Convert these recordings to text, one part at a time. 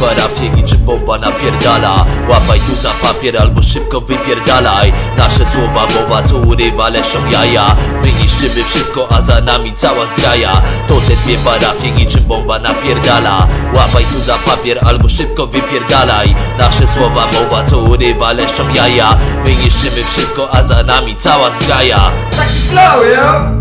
parafie niczym bomba napierdala? Łapaj tu za papier albo szybko wypierdalaj. Nasze słowa mowa co urywa leszą jaja. My niszczymy wszystko a za nami cała zgraja. To te dwie parafie niczym bomba napierdala? Łapaj tu za papier albo szybko wypierdalaj. Nasze słowa mowa co urywa leszą jaja. My niszczymy wszystko a za nami cała zgraja. Taki flow, yo!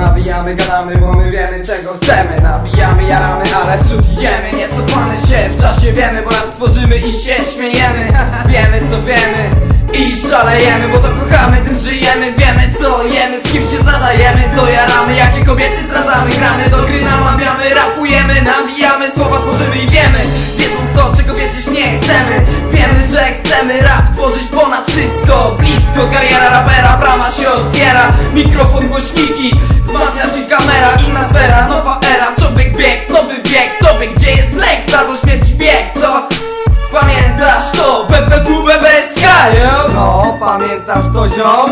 Nawijamy, gadamy, bo my wiemy czego chcemy. Nabijamy, jaramy, ale w przód idziemy. Nie cofamy się, w czasie wiemy, bo rap tworzymy i się śmiejemy. Wiemy co wiemy i szalejemy, bo to kochamy, tym żyjemy. Wiemy co jemy, z kim się zadajemy, co jaramy Jakie kobiety zdradzamy, gramy do gry, namawiamy Rapujemy, nawijamy, słowa tworzymy i wiemy. Wiedząc to, czego wiedzieć nie chcemy Wiemy, że chcemy rap tworzyć ponad wszystko. Blisko, kariera rapera, brama się otwiera. Mikrofon, głośniki, wzmacniacz i kamera Inna sfera, pamiętasz to ziom?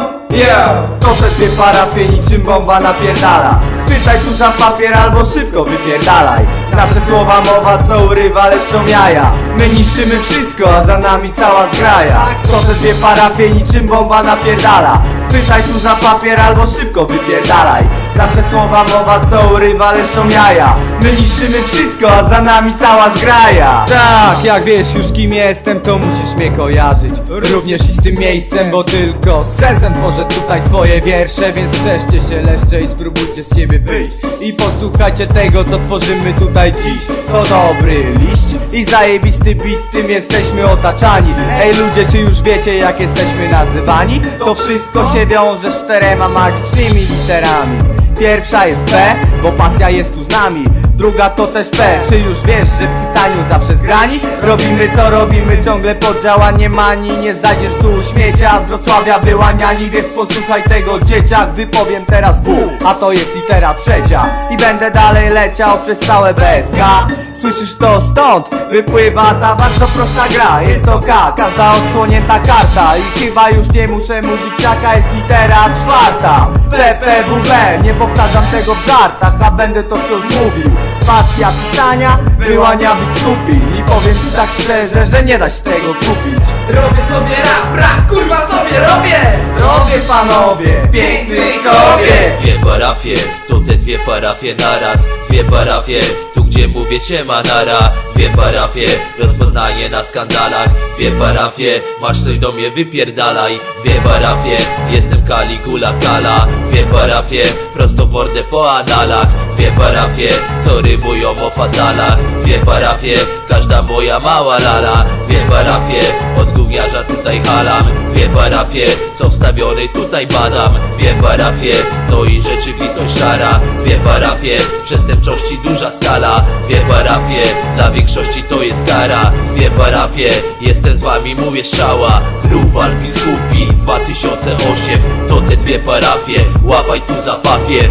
To te dwie parafie niczym bomba napierdala. Chwytaj tu za papier albo szybko wypierdalaj. Nasze słowa mowa co urywa leszczą jaja. My niszczymy wszystko, a za nami cała zgraja. Te dwie parafie niczym bomba napierdala. Chwytaj tu za papier albo szybko wypierdalaj. Nasze słowa mowa co urywa leszczą jaja My niszczymy wszystko, a za nami cała zgraja. Tak, jak wiesz już kim jestem, to musisz mnie kojarzyć. Również i z tym miejscem, bo tylko sezem tworzę tutaj swoje wiersze Więc strzeżcie się leszcze i spróbujcie z siebie wyjść. I posłuchajcie tego, co tworzymy tutaj dziś. To dobry liść i zajebisty beat, tym jesteśmy otaczani. Ej ludzie, czy już wiecie jak jesteśmy nazywani? To wszystko się wiąże z czterema magicznymi literami. Pierwsza jest P, bo pasja jest tu z nami Druga to też P, czy już wiesz, że w pisaniu zawsze zgrani? Robimy co robimy, ciągle poddziałanie mani Nie znajdziesz tu śmiecia, z Wrocławia wyłaniani Więc posłuchaj tego dzieciak, wypowiem teraz W A to jest litera trzecia. I będę dalej leciał przez całe BSK Słyszysz to stąd? Wypływa ta bardzo prosta gra. Jest to K, każda odsłonięta karta. I chyba już nie muszę mówić jaka jest litera czwarta. PPWB, nie powtarzam tego w żartach A będę to wciąż mówił Pasja pisania wyłania wystupin I powiem ci tak szczerze, że nie da się tego kupić. Robię sobie rap, rap, kurwa sobie robię. Zdrowie panowie, Pięknych kobiet. Dwie parafie, to te dwie parafie naraz Dwie parafie, gdzie mówię siema nara. Dwie parafie, rozpoznanie na skandalach. Dwie parafie, masz coś do mnie wypierdalaj. Dwie parafie, jestem Kaligula Kala. Dwie parafie, prosto mordę po analach. Dwie parafie, co rymują o fatalach. Dwie parafie, każda moja mała lala. Dwie parafie, od gówniarza tutaj halam. Dwie parafie, co wstawiony tutaj badam. Dwie parafie, no i rzeczywistość szara Dwie parafie, przestępczości duża skala. Dwie parafie, dla większości to jest kara. Dwie parafie, jestem z wami, mówię strzała Gruwal, biskupi, 2008 To te dwie parafie, łapaj tu za papier